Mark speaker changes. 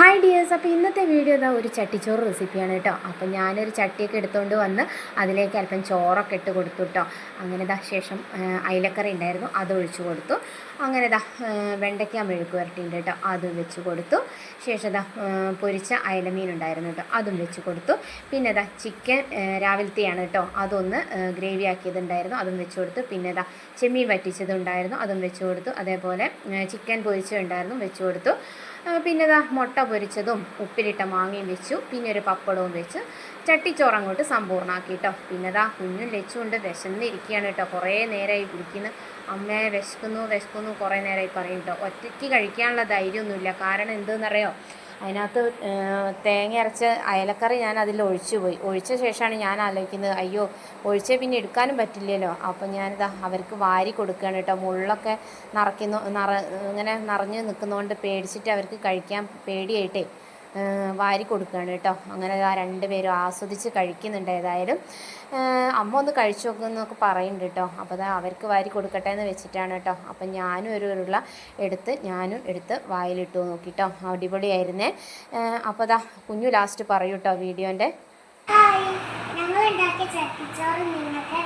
Speaker 1: Hi dears അപ്പോൾ ഇന്നത്തെ video ഇതാ ഒരു ചട്ടിച്ചോറ് റെസിപ്പിയാണ് കേട്ടോ. അപ്പോൾ ഞാനൊരു ചട്ടിയൊക്കെ എടുത്തുകൊണ്ട് വന്ന് അതിലേക്ക് അല്പം ചോറൊക്കെ ഇട്ട് കൊടുത്തു കേട്ടോ. അങ്ങനെ ദാ ശേഷം അയിലക്കറി ഉണ്ടായിരുന്നു അത് ഒഴിച്ചു കൊടുത്തു. അങ്ങനെ ആ, വെണ്ടയ്ക്ക മെഴുക്ക് വരട്ടിയുണ്ട് കേട്ടോ അതും വെച്ച് കൊടുത്തു. ശേഷം ദാ പൊരിച്ച അയലമീൻ ഉണ്ടായിരുന്നു കേട്ടോ അതും വെച്ച് കൊടുത്തു. പിന്നെ ദാ ചിക്കൻ രാവിലത്തെയാണ് കേട്ടോ അതൊന്ന് ഗ്രേവി ആക്കിയതുണ്ടായിരുന്നു അതും വെച്ച് കൊടുത്തു. പിന്നെ ദാ ചെമ്മീൻ വറ്റിച്ചതുണ്ടായിരുന്നു അതും വെച്ച് കൊടുത്തു. അതേപോലെ ചിക്കൻ പൊരിച്ചതുണ്ടായിരുന്നു വെച്ച് കൊടുത്തു. പിന്നെ ദാ മുട്ട പൊരിച്ചതും ഉപ്പിലിട്ട മാങ്ങയും വെച്ചു. പിന്നെ ഒരു പപ്പടവും വെച്ച് ചട്ടിച്ചോറ് അങ്ങോട്ട് സമ്പൂർണമാക്കി കേട്ടോ പിന്നെ ദാ കുഞ്ഞും ലച്ചുണ്ട് വിശന്നിരിക്കുകയാണ് കേട്ടോ. കുറേ നേരമായി പിടിക്കുന്ന. അമ്മയെ വിശക്കുന്നു വിശക്കുന്നു കുറേ നേരമായി പറയും കേട്ടോ. ഒറ്റയ്ക്ക് കഴിക്കാനുള്ള ധൈര്യമൊന്നുമില്ല. കാരണം എന്തെന്നറിയോ? അതിനകത്ത് തേങ്ങ അരച്ച അയലക്കറി ഞാൻ അതിൽ ഒഴിച്ചു പോയി. ഒഴിച്ച ശേഷമാണ് ഞാൻ ആലോചിക്കുന്നത് അയ്യോ ഒഴിച്ചേ പിന്നെ എടുക്കാനും പറ്റില്ലല്ലോ. അപ്പോൾ ഞാനിതാ അവർക്ക് വാരി കൊടുക്കുകയാണ് കേട്ടോ. മുള്ളൊക്കെ നിറയ്ക്കുന്നു നിറ ഇങ്ങനെ നിറഞ്ഞ് നിൽക്കുന്നതുകൊണ്ട് പേടിച്ചിട്ട് അവർക്ക് കഴിക്കാൻ പേടിയായിട്ടേ. വാരി കൊടുക്കുകയാണ് കേട്ടോ. അങ്ങനെ ആ രണ്ട് രണ്ടുപേരും ആസ്വദിച്ച് കഴിക്കുന്നുണ്ട് ഏതായാലും. അമ്മ ഒന്ന് കഴിച്ചു നോക്കുന്നൊക്കെ പറയുന്നുണ്ട് കേട്ടോ. അപ്പോൾ അതാ അവർക്ക് വാരി കൊടുക്കട്ടെ എന്ന് വെച്ചിട്ടാണ് കേട്ടോ. അപ്പം ഞാനും ഒരു ഉരുള എടുത്ത് ഞാനും എടുത്ത് വായിലിട്ടു നോക്കിട്ടോ അടിപൊളിയായിരുന്നേ. അപ്പോൾ അതാ കുഞ്ഞു ലാസ്റ്റ് പറയൂ കേട്ടോ
Speaker 2: വീഡിയോന്റെ ഞങ്ങൾ ഉണ്ടാക്കിയ ചട്ടിച്ചോറ് നിങ്ങൾക്ക്